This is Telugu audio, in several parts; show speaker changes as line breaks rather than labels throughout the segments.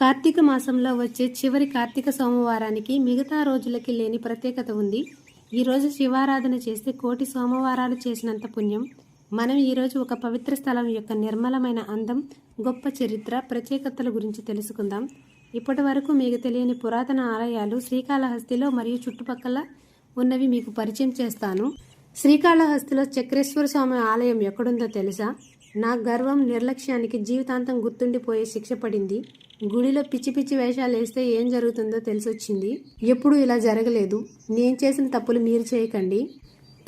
కార్తీక మాసంలో వచ్చే చివరి కార్తీక సోమవారానికి మిగతా రోజులకి లేని ప్రత్యేకత ఉంది. ఈరోజు శివారాధన చేస్తే కోటి సోమవారాలు చేసినంత పుణ్యం. మనం ఈరోజు ఒక పవిత్ర స్థలం యొక్క నిర్మలమైన అందం గొప్ప చరిత్ర ప్రత్యేకతల గురించి తెలుసుకుందాం. ఇప్పటి వరకు మీకు తెలియని పురాతన ఆలయాలు శ్రీకాళహస్తిలో మరియు చుట్టుపక్కల ఉన్నవి మీకు పరిచయం చేస్తాను. శ్రీకాళహస్తిలో చక్రేశ్వర స్వామి ఆలయం ఎక్కడుందో తెలుసా? నా గర్వం నిర్లక్ష్యానికి జీవితాంతం గుర్తుండిపోయే శిక్ష పడింది. గుడిలో పిచ్చి పిచ్చి వేషాలు వేస్తే ఏం జరుగుతుందో తెలిసొచ్చింది. ఎప్పుడూ ఇలా జరగలేదు. నేను చేసిన తప్పులు మీరు చేయకండి.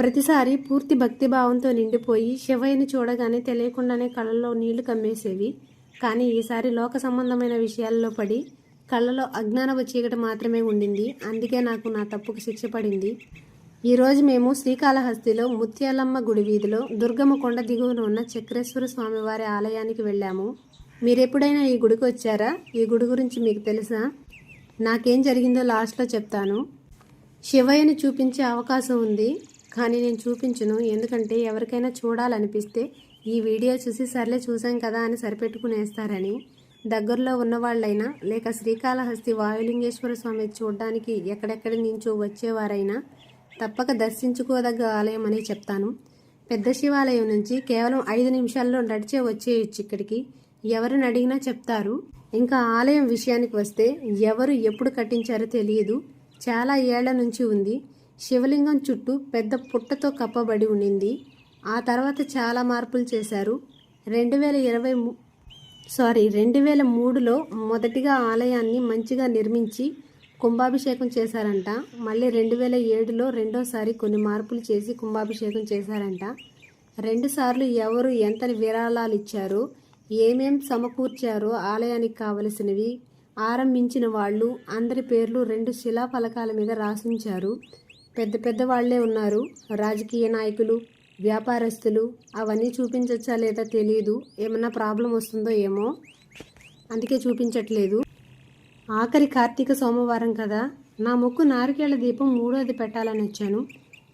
ప్రతిసారి పూర్తి భక్తిభావంతో నిండిపోయి శివయ్యని చూడగానే తెలియకుండానే కళ్ళలో నీళ్ళు కమ్మేసేవి. కానీ ఈసారి లోక సంబంధమైన విషయాల్లో పడి కళ్ళలో అజ్ఞానపు చీకటి మాత్రమే ఉండింది. అందుకే నాకు నా తప్పుకు శిక్ష పడింది. ఈరోజు మేము శ్రీకాళహస్తిలో ముత్యాలమ్మ గుడి వీధిలో దుర్గమ్మ కొండ దిగువన ఉన్న చక్రేశ్వర స్వామివారి ఆలయానికి వెళ్ళాము. మీరు ఎప్పుడైనా ఈ గుడికి వచ్చారా? ఈ గుడి గురించి మీకు తెలుసా? నాకేం జరిగిందో లాస్ట్లో చెప్తాను. శివయ్యను చూపించే అవకాశం ఉంది కానీ నేను చూపించను. ఎందుకంటే ఎవరికైనా చూడాలనిపిస్తే ఈ వీడియో చూసి సర్లే చూసాం కదా అని సరిపెట్టుకునేస్తారని. దగ్గరలో ఉన్నవాళ్ళైనా లేక శ్రీకాళహస్తి వాయులింగేశ్వర స్వామి చూడడానికి ఎక్కడెక్కడి నుంచో వచ్చేవారైనా తప్పక దర్శించుకోదగ్గ ఆలయం అని చెప్తాను. పెద్ద శివాలయం నుంచి కేవలం ఐదు నిమిషాల్లో నడిచే వచ్చేయచ్చు ఇక్కడికి. ఎవరిని అడిగినా చెప్తారు. ఇంకా ఆలయం విషయానికి వస్తే ఎవరు ఎప్పుడు కట్టించారో తెలియదు. చాలా ఏళ్ళ నుంచి ఉంది. శివలింగం చుట్టూ పెద్ద పుట్టతో కప్పబడి ఉండింది. ఆ తర్వాత చాలా మార్పులు చేశారు. రెండు వేల ఇరవై సారీ రెండు వేల మూడులో మొదటిగా ఆలయాన్ని మంచిగా నిర్మించి కుంభాభిషేకం చేశారంట. మళ్ళీ రెండు వేల ఏడులో రెండోసారి కొన్ని మార్పులు చేసి కుంభాభిషేకం చేశారంట. రెండుసార్లు ఎవరు ఎంత విరాళాలు ఇచ్చారో? ఏమేం సమకూర్చారో ఆలయానికి కావలసినవి ఆరంభించిన వాళ్ళు అందరి పేర్లు రెండు శిలా ఫలకాల మీద రాసించారు. పెద్ద పెద్ద వాళ్ళే ఉన్నారు. రాజకీయ నాయకులు వ్యాపారస్తులు అవన్నీ చూపించచ్చా లేదా తెలియదు ఏమన్నా ప్రాబ్లం వస్తుందో ఏమో అందుకే చూపించట్లేదు. ఆఖరి కార్తీక సోమవారం కదా. నా ముక్కు నారికేళ్ళ దీపం మూడోది పెట్టాలని వచ్చాను.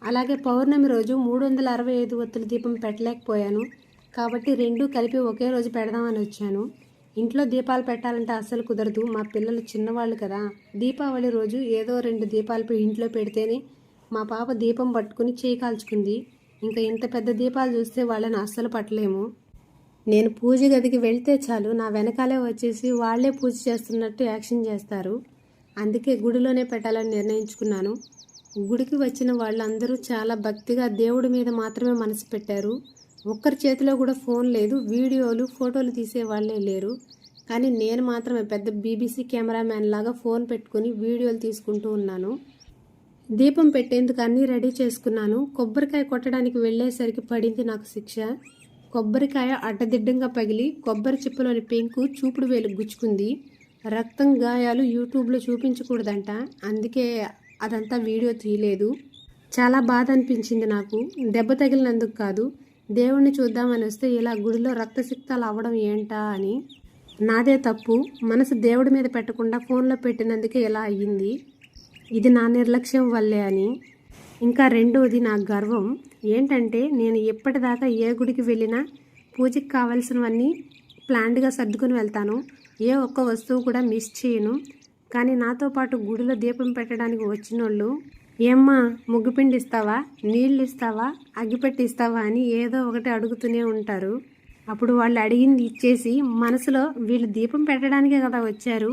అలాగే పౌర్ణమి రోజు మూడు వందల అరవై ఐదు ఒత్తుల దీపం పెట్టలేకపోయాను. కాబట్టి రెండు కలిపి ఒకే రోజు పెడదామని వచ్చాను. ఇంట్లో దీపాలు పెట్టాలంటే అస్సలు కుదరదు. మా పిల్లలు చిన్నవాళ్ళు కదా. దీపావళి రోజు ఏదో రెండు దీపాలు ఇంట్లో పెడితేనే మా పాప దీపం పట్టుకుని చేయి కాల్చుకుంది. ఇంకా ఇంత పెద్ద దీపాలు చూస్తే వాళ్ళని అస్సలు పట్టలేము. నేను పూజ గదికి వెళ్తే చాలు నా వెనకాలే వచ్చేసి వాళ్ళే పూజ చేస్తున్నట్టు యాక్షన్ చేస్తారు. అందుకే గుడిలోనే పెట్టాలని నిర్ణయించుకున్నాను. గుడికి వచ్చిన వాళ్ళందరూ చాలా భక్తిగా దేవుడి మీద మాత్రమే మనసు పెట్టారు. ఒక్కరి చేతిలో కూడా ఫోన్ లేదు వీడియోలు ఫోటోలు తీసే వాళ్ళే లేరు. కానీ నేను మాత్రమే పెద్ద బీబీసీ కెమెరామ్యాన్ లాగా ఫోన్ పెట్టుకుని వీడియోలు తీసుకుంటూ ఉన్నాను. దీపం పెట్టేందుకు అన్నీ రెడీ చేసుకున్నాను. కొబ్బరికాయ కొట్టడానికి వెళ్ళేసరికి పడింది నాకు శిక్ష. కొబ్బరికాయ అడ్డదిడ్డంగా పగిలి కొబ్బరి చిప్పలోని పెంకు చూపుడు వేలు గుచ్చుకుంది. రక్తం గాయాలు యూట్యూబ్లో చూపించకూడదంట అందుకే అదంతా వీడియో తీయలేదు. చాలా బాధ అనిపించింది నాకు. దెబ్బ తగిలినందుకు కాదు దేవుణ్ణి చూద్దామని వస్తే ఇలా గుడిలో రక్తసిక్తాలు అవ్వడం ఏంటా అని. నాదే తప్పు. మనసు దేవుడి మీద పెట్టకుండా ఫోన్లో పెట్టినందుకే ఇలా అయ్యింది. ఇది నా నిర్లక్ష్యం వల్లే అని. ఇంకా రెండవది నా గర్వం. ఏంటంటే నేను ఎప్పటిదాకా ఏ గుడికి వెళ్ళినా పూజకి కావాల్సినవన్నీ ప్లాండ్గా సర్దుకుని వెళ్తాను. ఏ ఒక్క వస్తువు కూడా మిస్ చేయను. కానీ నాతో పాటు గుడిలో దీపం పెట్టడానికి వచ్చిన వాళ్ళు ఏమ్మా ముగ్గుపిండి ఇస్తావా నీళ్ళు ఇస్తావా అగ్గిపెట్టి ఇస్తావా అని ఏదో ఒకటి అడుగుతూనే ఉంటారు. అప్పుడు వాళ్ళు అడిగింది ఇచ్చేసి మనసులో వీళ్ళు దీపం పెట్టడానికే కదా వచ్చారు.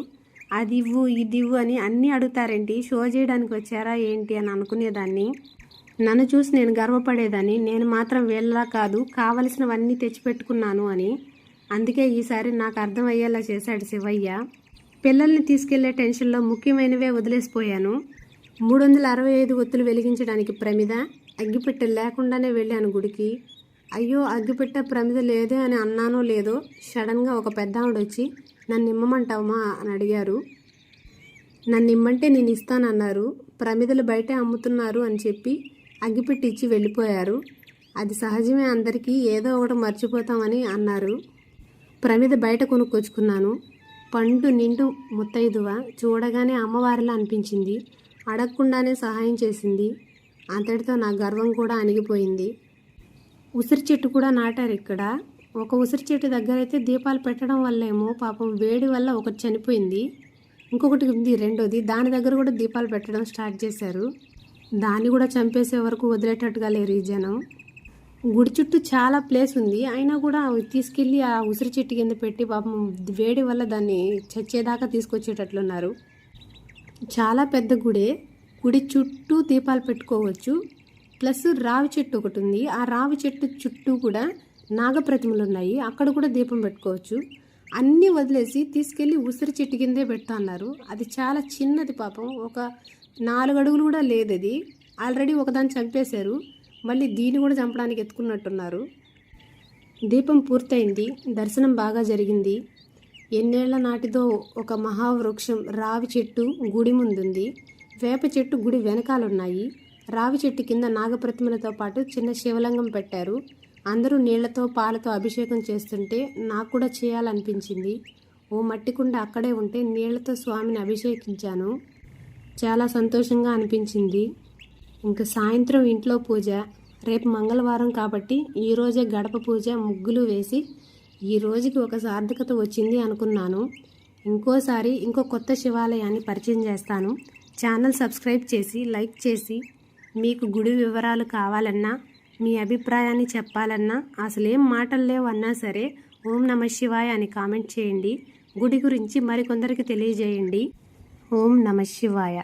అది ఇవ్వు ఇది ఇవ్వు అని అన్నీ అడుగుతారేంటి? షో చేయడానికి వచ్చారా ఏంటి అని అనుకునేదాన్ని. నన్ను చూసి నేను గర్వపడేదాన్ని. నేను మాత్రం వీళ్ళలా కాదు కావలసినవన్నీ తెచ్చిపెట్టుకున్నాను అని. అందుకే ఈసారి నాకు అర్థమయ్యేలా చేశాడు శివయ్య. పిల్లల్ని తీసుకెళ్ళే టెన్షన్లో ముఖ్యమైనవే వదిలేసిపోయాను. మూడు వందల అరవై ఐదు ఒత్తులు వెలిగించడానికి ప్రమిద అగ్గిపెట్టె లేకుండానే వెళ్ళాను గుడికి. అయ్యో అగ్గిపెట్ట ప్రమిద లేదే అని అన్నానో లేదో సడన్గా ఒక పెద్ద ఆవిడ వచ్చి నన్ను ఇమ్మమంటావమ్మా అని అడిగారు. నన్ను ఇమ్మంటే నేను ఇస్తానన్నారు ప్రమిదలు బయటే అమ్ముతున్నారు అని చెప్పి అగ్గిపెట్టి ఇచ్చి వెళ్ళిపోయారు. అది సహజమే అందరికీ ఏదో ఒకటి మర్చిపోతామని అన్నారు. ప్రమిద బయట కొనుక్కొచ్చుకున్నాను. పండు నిండు ముత్తైదువ చూడగానే అమ్మవారిలా అనిపించింది. అడగకుండానే సహాయం చేసింది. అంతటితో నా గర్వం కూడా అణిగిపోయింది. ఉసిరి చెట్టు కూడా నాటారు ఇక్కడ. ఒక ఉసిరి చెట్టు దగ్గర అయితే దీపాలు పెట్టడం వల్లేమో పాపం వేడి వల్ల ఒకటి చనిపోయింది. ఇంకొకటి ఉంది రెండోది. దాని దగ్గర కూడా దీపాలు పెట్టడం స్టార్ట్ చేశారు. దాన్ని కూడా చంపేసే వరకు వదిలేటట్టుగా లేరు ఈ జనం. గుడి చుట్టూ చాలా ప్లేస్ ఉంది. అయినా కూడా తీసుకెళ్ళి ఆ ఉసిరి చెట్టు కింద పెట్టి పాపం వేడి వల్ల దాన్ని చచ్చేదాకా తీసుకొచ్చేటట్లున్నారు. చాలా పెద్ద గుడే. గుడి చుట్టూ దీపాలు పెట్టుకోవచ్చు. ప్లస్ రావి చెట్టు ఒకటి ఉంది ఆ రావి చెట్టు చుట్టూ కూడా నాగప్రతిమలు ఉన్నాయి అక్కడ కూడా దీపం పెట్టుకోవచ్చు. అన్నీ వదిలేసి తీసుకెళ్ళి ఉసిరి చెట్టు కిందే పెడతా అన్నారు. అది చాలా చిన్నది పాపం. ఒక నాలుగు అడుగులు కూడా లేదు అది ఆల్రెడీ ఒకదాన్ని చంపేశారు. మళ్ళీ దీన్ని కూడా చంపడానికి ఎత్తుకున్నట్టున్నారు. దీపం పూర్తయింది. దర్శనం బాగా జరిగింది. ఎన్నేళ్ళ నాటిదో ఒక మహావృక్షం రావి చెట్టు గుడి ముందుంది. వేప చెట్టు గుడి వెనకాలున్నాయి. రావి చెట్టు కింద నాగప్రతిమలతో పాటు చిన్న శివలింగం పెట్టారు. అందరూ నీళ్ళతో పాలతో అభిషేకం చేస్తుంటే నాకు కూడా చేయాలనిపించింది. ఓ మట్టి కుండ అక్కడే ఉంటే నీళ్ళతో స్వామిని అభిషేకించాను. చాలా సంతోషంగా అనిపించింది. ఇంకా సాయంత్రం ఇంట్లో పూజ రేపు మంగళవారం కాబట్టి ఈరోజే గడప పూజ ముగ్గులు వేసి ఈ రోజుకి ఒక సార్థకత వచ్చింది అనుకున్నాను. ఇంకోసారి ఇంకో కొత్త శివాలయాన్ని పరిచయం చేస్తాను. ఛానల్ సబ్స్క్రైబ్ చేసి లైక్ చేసి మీకు గుడి వివరాలు కావాలన్నా మీ అభిప్రాయాన్ని చెప్పాలన్నా అసలేం మాటలు లేవు అన్నా సరే ఓం నమ శివాయ అని కామెంట్ చేయండి. గుడి గురించి మరికొందరికి తెలియజేయండి. ఓం నమ శివాయ.